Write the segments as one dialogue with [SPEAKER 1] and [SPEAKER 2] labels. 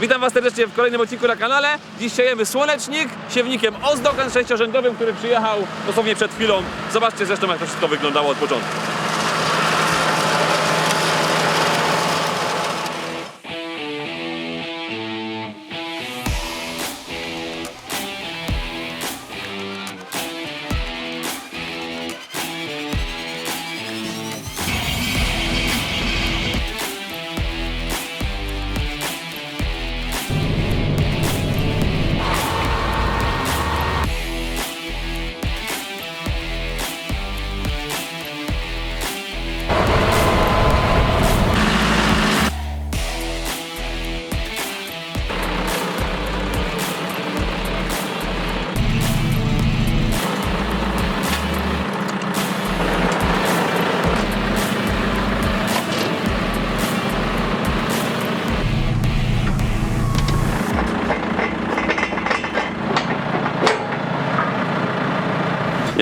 [SPEAKER 1] Witam Was serdecznie w kolejnym odcinku na kanale. Dziś siejemy słonecznik siewnikiem Ozdokan sześciorzędowym, który przyjechał dosłownie przed chwilą. Zobaczcie zresztą jak to wszystko wyglądało od początku.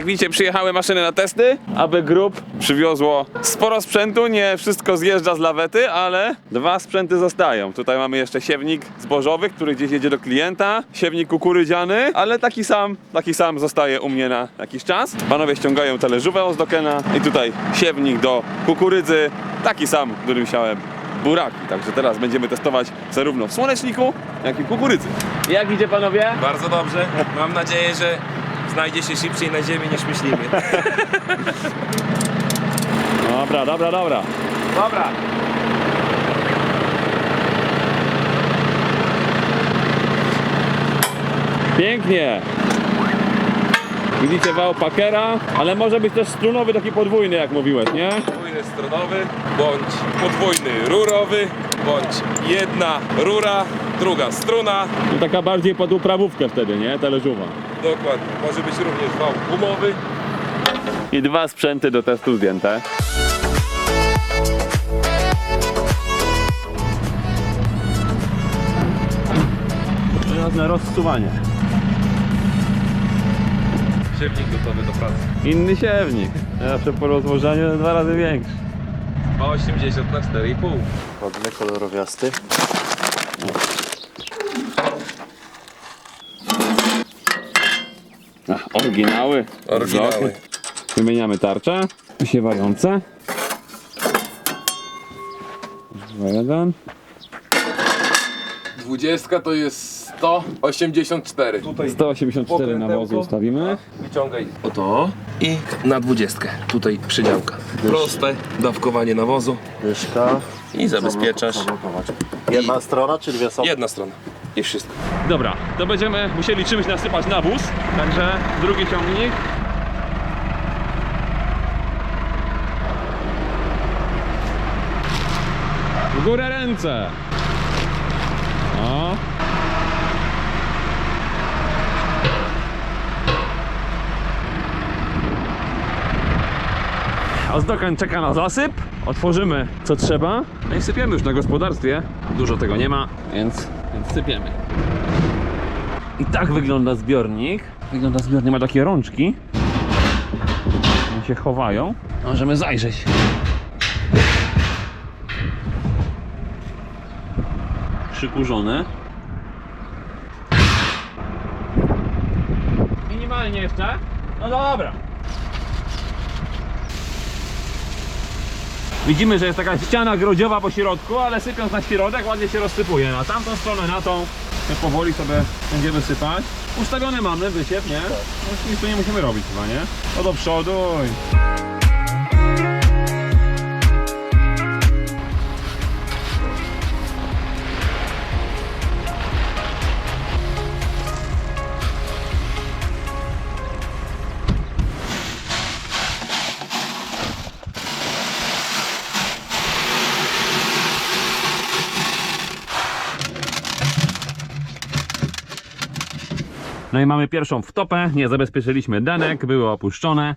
[SPEAKER 1] Jak widzicie, przyjechały maszyny na testy, aby grup przywiozło sporo sprzętu. Nie wszystko zjeżdża z lawety, ale dwa sprzęty zostają. Tutaj mamy jeszcze siewnik zbożowy, który gdzieś jedzie do klienta, siewnik kukurydziany, ale taki sam, taki sam zostaje u mnie na jakiś czas. Panowie ściągają talerzówę z Dokena i tutaj siewnik do kukurydzy, taki sam, którym siałem buraki. Także teraz będziemy testować zarówno w słoneczniku, jak i kukurydzy. Jak idzie panowie?
[SPEAKER 2] Bardzo dobrze. Mam nadzieję, że znajdzie się szybciej na ziemi niż myślimy.
[SPEAKER 1] Dobra, dobra, dobra.
[SPEAKER 2] Dobra.
[SPEAKER 1] Pięknie. Widzicie wał Packera, ale może być też strunowy taki podwójny, jak mówiłeś, nie?
[SPEAKER 2] Podwójny stronowy, bądź podwójny rurowy, bądź jedna rura, druga struna.
[SPEAKER 1] I taka bardziej pod uprawówkę wtedy, nie? Talerzówa.
[SPEAKER 2] Dokładnie. Może być również wał gumowy.
[SPEAKER 1] I dwa sprzęty do testu zdjęte. Teraz na rozsuwanie.
[SPEAKER 2] Siewnik gotowy do pracy.
[SPEAKER 1] Inny siewnik. Zawsze po rozłożeniu dwa razy większy.
[SPEAKER 2] 2,80 na 4,5.
[SPEAKER 3] Ładny, kolorowiasty.
[SPEAKER 1] Ach, oryginały.
[SPEAKER 2] Oryginały.
[SPEAKER 1] Wymieniamy tarcze. Siewające. Dwa, jeden.
[SPEAKER 4] 20 to jest 184.
[SPEAKER 2] Tutaj
[SPEAKER 1] 184 nawozu ustawimy.
[SPEAKER 2] wyciągaj o to i na 20. Tutaj przydziałka. Proste dawkowanie nawozu
[SPEAKER 3] Dyszka.
[SPEAKER 2] i zabezpieczasz.
[SPEAKER 3] Jedna strona czy dwie są?
[SPEAKER 2] Jedna strona. I wszystko.
[SPEAKER 1] Dobra, to będziemy musieli czymś nasypać na wóz. Także drugi ciągnik. W górę ręce. O. Ozdokan czeka na zasyp. Otworzymy co trzeba. No i sypiemy już na gospodarstwie. Dużo tego nie ma, więc, więc sypiemy. I tak wygląda zbiornik. Wygląda zbiornik, ma takie rączki. One się chowają. Możemy zajrzeć. Przykurzone. Minimalnie jeszcze. No dobra. Widzimy, że jest taka ściana grodziowa po środku, ale sypiąc na środek ładnie się rozsypuje. Na tamtą stronę, na tą my powoli sobie będziemy sypać. Ustawione mamy wysyp, nie? No, nic tu nie musimy robić chyba, nie? No do przodu. i- No i mamy pierwszą wtopę, nie zabezpieczyliśmy denek, były opuszczone.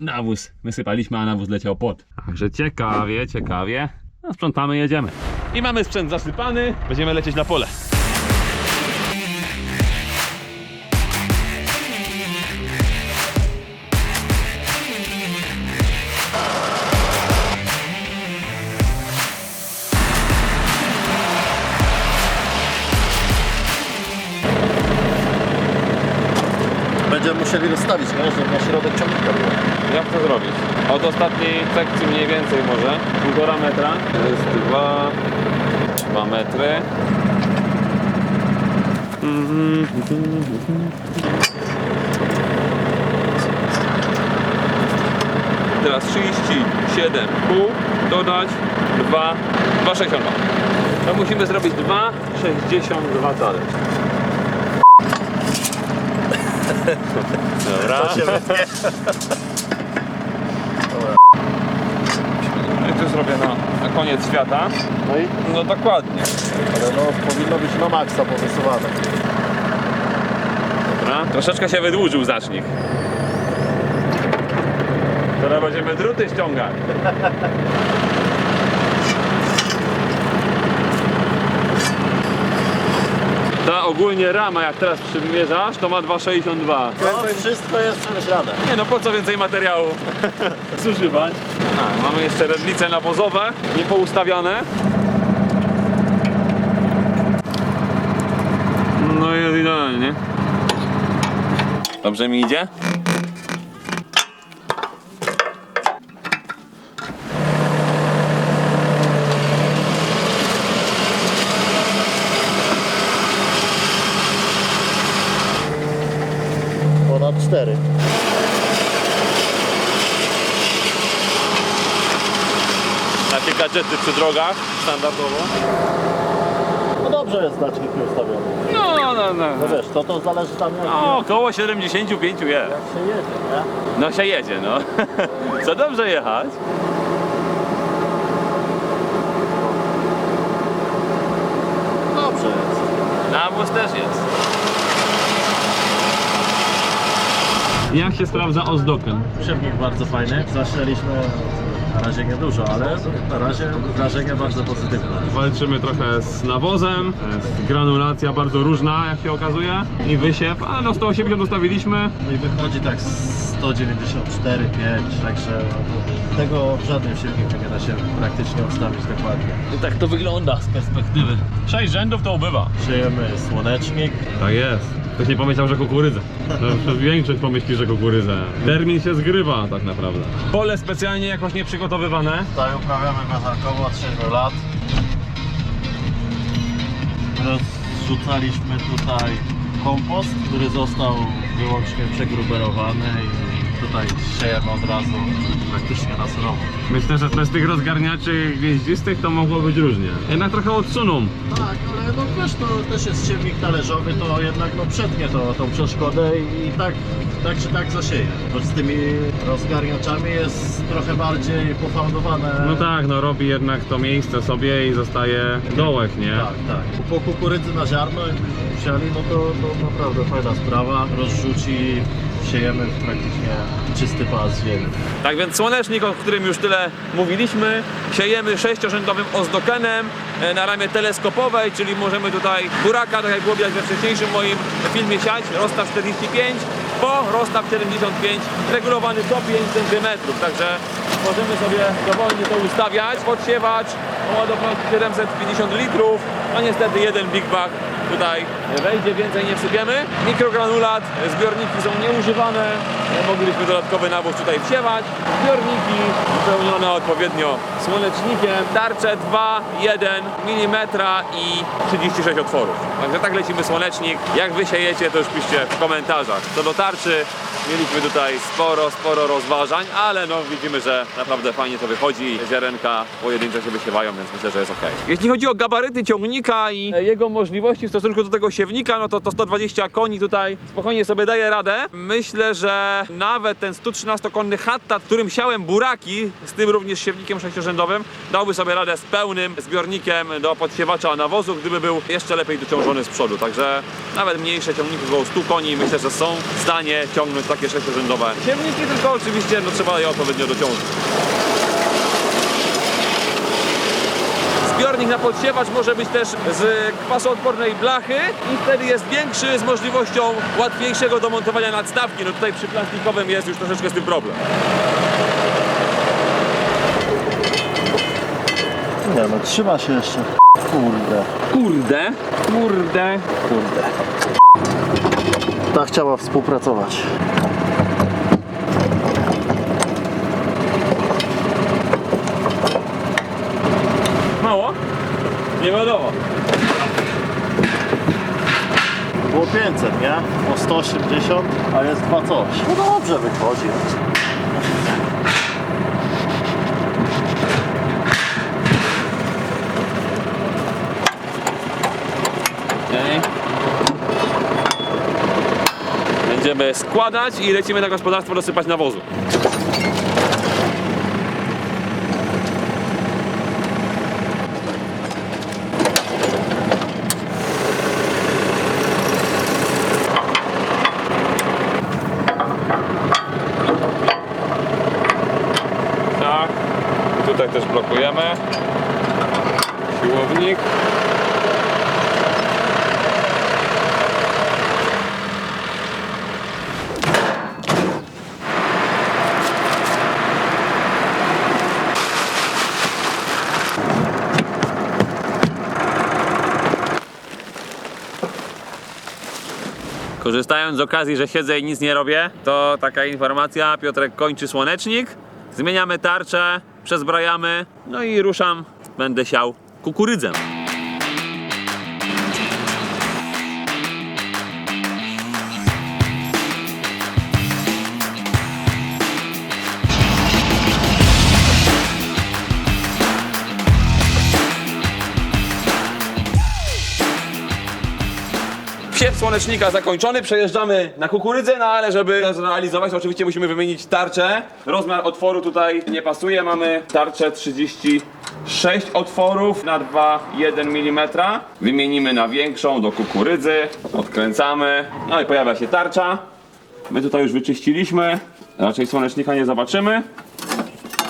[SPEAKER 1] Nawóz wysypaliśmy, a nawóz leciał pod. Także ciekawie, ciekawie. No, sprzątamy, jedziemy. I mamy sprzęt zasypany, będziemy lecieć na pole.
[SPEAKER 3] Musieli rozstawić, nie? Żeby na środek ciągnika było.
[SPEAKER 1] Jak to zrobić? Od ostatniej sekcji mniej więcej może. Półtora metra. To jest dwa, dwa metry. Mhm. Teraz 37 pół dodać 2, 2,62. To musimy zrobić 2,62 talerz. Dobra. I tu zrobię na, na koniec świata.
[SPEAKER 3] No i
[SPEAKER 1] No dokładnie.
[SPEAKER 3] ale no, powinno być na maksa powysuwane.
[SPEAKER 1] Dobra. Troszeczkę się wydłużył znacznik. Teraz będziemy druty ściągać. Ta ogólnie rama, jak teraz przymierzasz, to ma 2,62.
[SPEAKER 3] No, wszystko jest przemyślane.
[SPEAKER 1] Nie no, po co więcej materiału zużywać? A, mamy jeszcze redlice nawozowe, niepoustawiane. No jest idealnie. Dobrze mi idzie?
[SPEAKER 3] Ponad cztery.
[SPEAKER 1] Takie gadżety przy drogach, standardowo.
[SPEAKER 3] No dobrze jest znaczniki ustawione.
[SPEAKER 1] No, no, no.
[SPEAKER 3] No wiesz, to to zależy tam jak,
[SPEAKER 1] No, około 75 jest.
[SPEAKER 3] jak się jedzie, nie?
[SPEAKER 1] No się jedzie, no. Co dobrze jechać?
[SPEAKER 3] Dobrze jest.
[SPEAKER 1] Nawóz też jest. Jak się sprawdza ozdokiem?
[SPEAKER 3] Siewnik bardzo fajny. Zaczęliśmy na razie niedużo, ale na razie wrażenie bardzo pozytywne.
[SPEAKER 1] Walczymy trochę z nawozem, jest granulacja bardzo różna jak się okazuje i wysiew, ale no 180 ustawiliśmy.
[SPEAKER 3] No i wychodzi tak 194, 5, także tego w żadnym siewniku nie da się praktycznie ustawić dokładnie.
[SPEAKER 1] I tak to wygląda z perspektywy. Sześć rzędów to ubywa.
[SPEAKER 3] Siejemy słonecznik.
[SPEAKER 1] Tak jest. Ktoś nie pomyślał, że kukurydza. No, większość pomyśli, że kukurydza. Termin się zgrywa tak naprawdę. Pole specjalnie jakoś nie przygotowywane.
[SPEAKER 3] Tutaj uprawiamy bazarkowo od 7 lat. Rozrzucaliśmy tutaj kompost, który został wyłącznie przegruberowany i tutaj siejemy od razu praktycznie na surowo.
[SPEAKER 1] Myślę, że bez tych rozgarniaczy gwieździstych to mogło być różnie. Jednak trochę odsuną.
[SPEAKER 3] Tak, ale no wiesz, to też jest siewnik talerzowy, to jednak no przetnie to, tą przeszkodę i tak, tak czy tak zasieje. Bo z tymi rozgarniaczami jest trochę bardziej pofałdowane.
[SPEAKER 1] No tak, no robi jednak to miejsce sobie i zostaje dołek, nie?
[SPEAKER 3] Tak, tak. Po kukurydzy na ziarno wsiali, no to, to naprawdę fajna sprawa. Rozrzuci, siejemy praktycznie czysty pas ziemi.
[SPEAKER 1] Tak więc słonecznik, o którym już tyle mówiliśmy, siejemy sześciorzędowym ozdokenem e, na ramię teleskopowej, czyli możemy tutaj buraka, tak jak było widać we wcześniejszym moim filmie siać, rozstaw 45 po rozstaw 75 regulowany co 5 cm, także możemy sobie dowolnie to ustawiać, podsiewać ładowności 750 litrów, no niestety jeden Big Bag tutaj wejdzie, więcej nie wsypiemy. Mikrogranulat, zbiorniki są nieużywane, E, mogliśmy dodatkowy nawóz tutaj wsiewać. Zbiorniki wypełnione odpowiednio słonecznikiem, tarcze 2, 1 mm i 36 otworów. Także tak lecimy słonecznik. Jak wy siejecie, to już piszcie w komentarzach. Co do tarczy, mieliśmy tutaj sporo, sporo rozważań, ale no widzimy, że naprawdę fajnie to wychodzi. Ziarenka pojedyncze się wysiewają, więc myślę, że jest ok. Jeśli chodzi o gabaryty ciągnika i jego możliwości w stosunku do tego siewnika, no to to 120 koni tutaj spokojnie sobie daje radę. Myślę, że nawet ten 113-konny Hattat, którym siałem buraki, z tym również siewnikiem sześciorzędowym, dałby sobie radę z pełnym zbiornikiem do podsiewacza nawozu, gdyby był jeszcze lepiej dociążony z przodu. Także nawet mniejsze ciągniki około 100 koni myślę, że są w stanie ciągnąć takie sześciorzędowe siewniki, tylko oczywiście no, trzeba je odpowiednio dociążyć. Zbiornik na podsiewacz może być też z kwasoodpornej blachy i wtedy jest większy z możliwością łatwiejszego domontowania nadstawki. No tutaj przy plastikowym jest już troszeczkę z tym problem.
[SPEAKER 3] Nie no, trzyma się jeszcze. Kurde,
[SPEAKER 1] Kurde, kurde.
[SPEAKER 3] kurde. ta chciała współpracować.
[SPEAKER 1] Nie wiadomo.
[SPEAKER 3] Było 500, nie? O 180, a jest dwa coś. No dobrze wychodzi.
[SPEAKER 1] Okej. Będziemy składać i lecimy na gospodarstwo dosypać nawozu. Tak. Tutaj też blokujemy. Siłownik. Korzystając z okazji, że siedzę i nic nie robię, to taka informacja, Piotrek kończy słonecznik, zmieniamy tarczę, przezbrajamy, no i ruszam, będę siał kukurydzę. Słonecznika zakończony, przejeżdżamy na kukurydzę, no ale żeby to zrealizować, to oczywiście musimy wymienić tarczę. Rozmiar otworu tutaj nie pasuje, mamy tarczę 36 otworów na 2,1 mm. Wymienimy na większą do kukurydzy, odkręcamy, no i pojawia się tarcza. My tutaj już wyczyściliśmy, raczej słonecznika nie zobaczymy.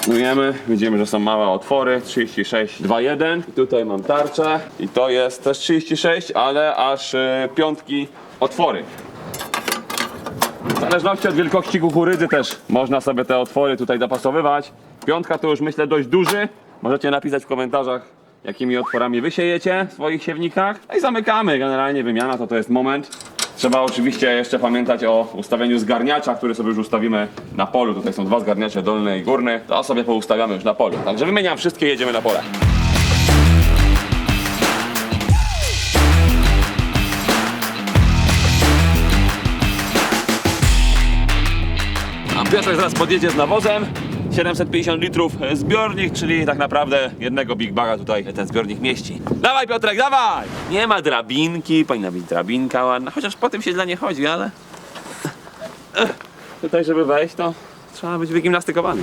[SPEAKER 1] Wiemy, widzimy, że są małe otwory, 36, 2,1. I tutaj mam tarczę i to jest też 36, ale aż y, piątki otwory. W zależności od wielkości kukurydzy też można sobie te otwory tutaj dopasowywać. Piątka to już myślę dość duży. Możecie napisać w komentarzach, jakimi otworami wy siejecie w swoich siewnikach. No i zamykamy. Generalnie wymiana to to jest moment. Trzeba oczywiście jeszcze pamiętać o ustawieniu zgarniacza, który sobie już ustawimy na polu. Tutaj są dwa zgarniacze, dolny i górny. To sobie poustawiamy już na polu. Także wymieniam wszystkie, jedziemy na pole. A Piotrek zaraz podjedzie z nawozem. 750 litrów zbiornik, czyli tak naprawdę jednego Big Baga tutaj ten zbiornik mieści. Dawaj Piotrek, dawaj! Nie ma drabinki, powinna być drabinka ładna, chociaż po tym się dla nie chodzi, ale... Tutaj żeby wejść to trzeba być wygimnastykowany.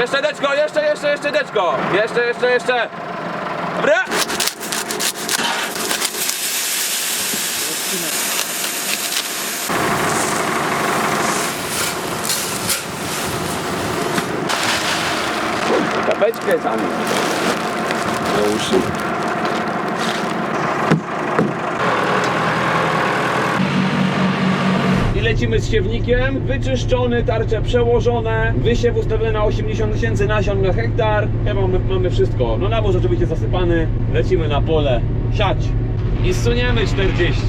[SPEAKER 1] Jeszcze deczko, jeszcze, jeszcze, deczko! Jeszcze, jeszcze, jeszcze! Dobra! Tapeczkę tam. Do uszy. Lecimy z siewnikiem, wyczyszczony, tarcze przełożone, wysiew ustawiony na 80 tysięcy nasion na hektar. Chyba mamy, mamy wszystko. No nawóz oczywiście zasypany, lecimy na pole siać. I suniemy 40.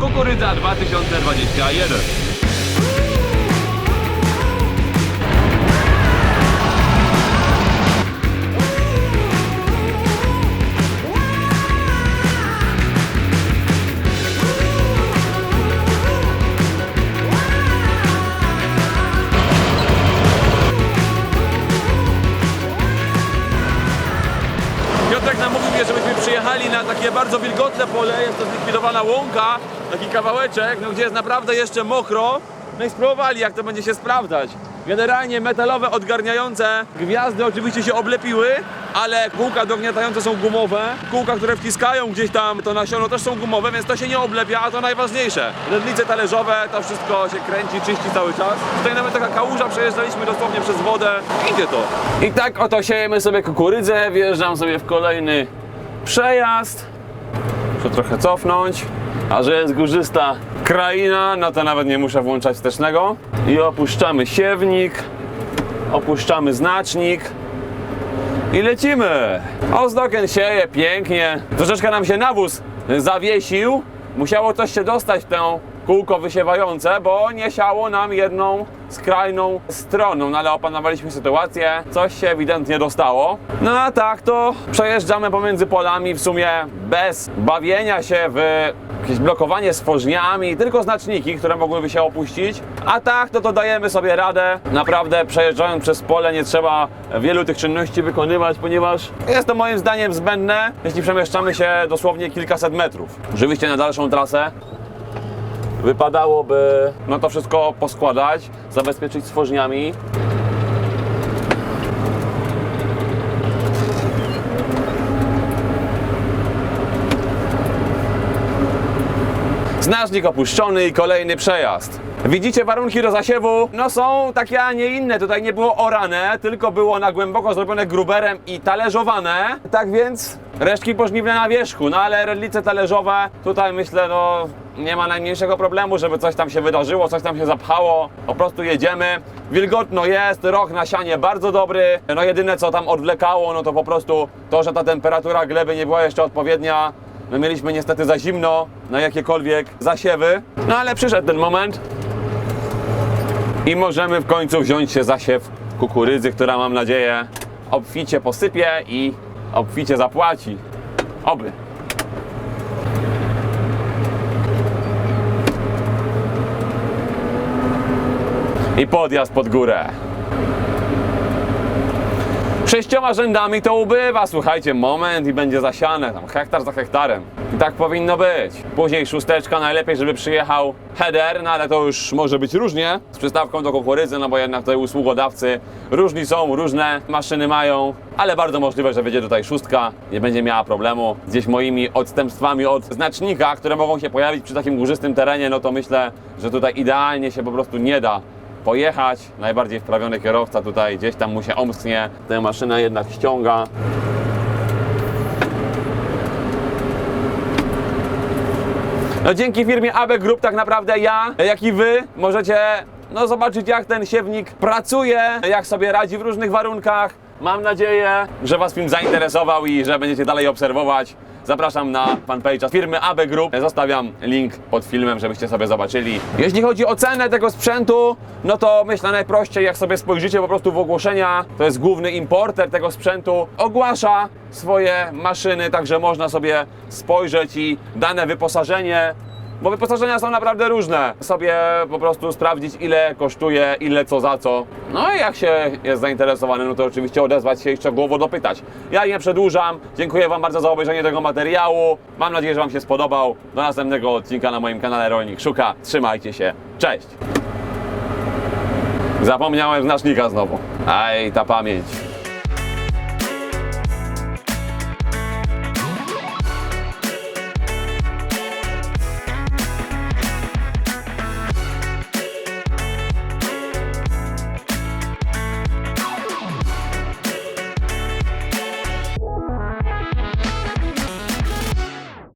[SPEAKER 1] Kukurydza 2021. bardzo wilgotne pole, jest to zlikwidowana łąka, taki kawałeczek, no, gdzie jest naprawdę jeszcze mokro. No i spróbowali, jak to będzie się sprawdzać. Generalnie metalowe odgarniające gwiazdy oczywiście się oblepiły, ale kółka dogniatające są gumowe, kółka, które wciskają gdzieś tam to nasiono też są gumowe, więc to się nie oblepia, a to najważniejsze. Lednice talerzowe, to wszystko się kręci, czyści cały czas. Tutaj nawet taka kałuża, przejeżdżaliśmy dosłownie przez wodę, idzie to. I tak oto siejemy sobie kukurydzę, wjeżdżam sobie w kolejny przejazd. Muszę trochę cofnąć, a że jest górzysta kraina, no to nawet nie muszę włączać wstecznego. I opuszczamy siewnik, opuszczamy znacznik i lecimy. Ozdoken sieje pięknie. Troszeczkę nam się nawóz zawiesił. Musiało coś się dostać w tę kółko wysiewające, bo nie siało nam jedną skrajną stroną, no ale opanowaliśmy sytuację, coś się ewidentnie dostało. No a tak to przejeżdżamy pomiędzy polami w sumie bez bawienia się w jakieś blokowanie stworzeniami, tylko znaczniki, które mogłyby się opuścić. A tak, to to dajemy sobie radę. Naprawdę przejeżdżając przez pole nie trzeba wielu tych czynności wykonywać, ponieważ jest to moim zdaniem zbędne, jeśli przemieszczamy się dosłownie kilkaset metrów. Oczywiście na dalszą trasę wypadałoby no to wszystko poskładać, zabezpieczyć stworzeniami. Znacznik opuszczony i kolejny przejazd. Widzicie, warunki do zasiewu no są takie, a nie inne. Tutaj nie było orane, tylko było na głęboko zrobione gruberem i talerzowane. Tak więc resztki pożniwne na wierzchu, no ale redlice talerzowe, tutaj myślę, no nie ma najmniejszego problemu, żeby coś tam się wydarzyło, coś tam się zapchało. Po prostu jedziemy. Wilgotno jest, rok na sianie bardzo dobry. No jedyne co tam odwlekało, no to po prostu to, że ta temperatura gleby nie była jeszcze odpowiednia. No mieliśmy niestety za zimno na jakiekolwiek zasiewy. No ale przyszedł ten moment i możemy w końcu wziąć się za siew kukurydzy, która mam nadzieję obficie posypie i obficie zapłaci. Oby. I podjazd pod górę. Sześcioma rzędami to ubywa, słuchajcie, moment i będzie zasiane, tam hektar za hektarem. I tak powinno być. Później szósteczka, najlepiej, żeby przyjechał header, no ale to już może być różnie. Z przystawką do kukurydzy, no bo jednak tutaj usługodawcy różni są, różne maszyny mają, ale bardzo możliwe, że będzie tutaj szóstka, nie będzie miała problemu. Gdzieś moimi odstępstwami od znacznika, które mogą się pojawić przy takim górzystym terenie, no to myślę, że tutaj idealnie się po prostu nie da pojechać. Najbardziej wprawiony kierowca tutaj gdzieś tam mu się omsknie, tę maszynę jednak ściąga. No dzięki firmie AB Group tak naprawdę ja, jak i wy możecie no, zobaczyć jak ten siewnik pracuje, jak sobie radzi w różnych warunkach. Mam nadzieję, że Was film zainteresował i że będziecie dalej obserwować. Zapraszam na fanpage'a firmy AB Group. Zostawiam link pod filmem, żebyście sobie zobaczyli. Jeśli chodzi o cenę tego sprzętu, no to myślę najprościej, jak sobie spojrzycie po prostu w ogłoszenia, to jest główny importer tego sprzętu, ogłasza swoje maszyny, także można sobie spojrzeć i dane wyposażenie bo wyposażenia są naprawdę różne. Sobie po prostu sprawdzić, ile kosztuje, ile co za co. No i jak się jest zainteresowany, no to oczywiście odezwać się i szczegółowo dopytać. Ja nie przedłużam. Dziękuję Wam bardzo za obejrzenie tego materiału. Mam nadzieję, że Wam się spodobał. Do następnego odcinka na moim kanale Rolnik Szuka. Trzymajcie się. Cześć! Zapomniałem znacznika znowu. Aj, ta pamięć.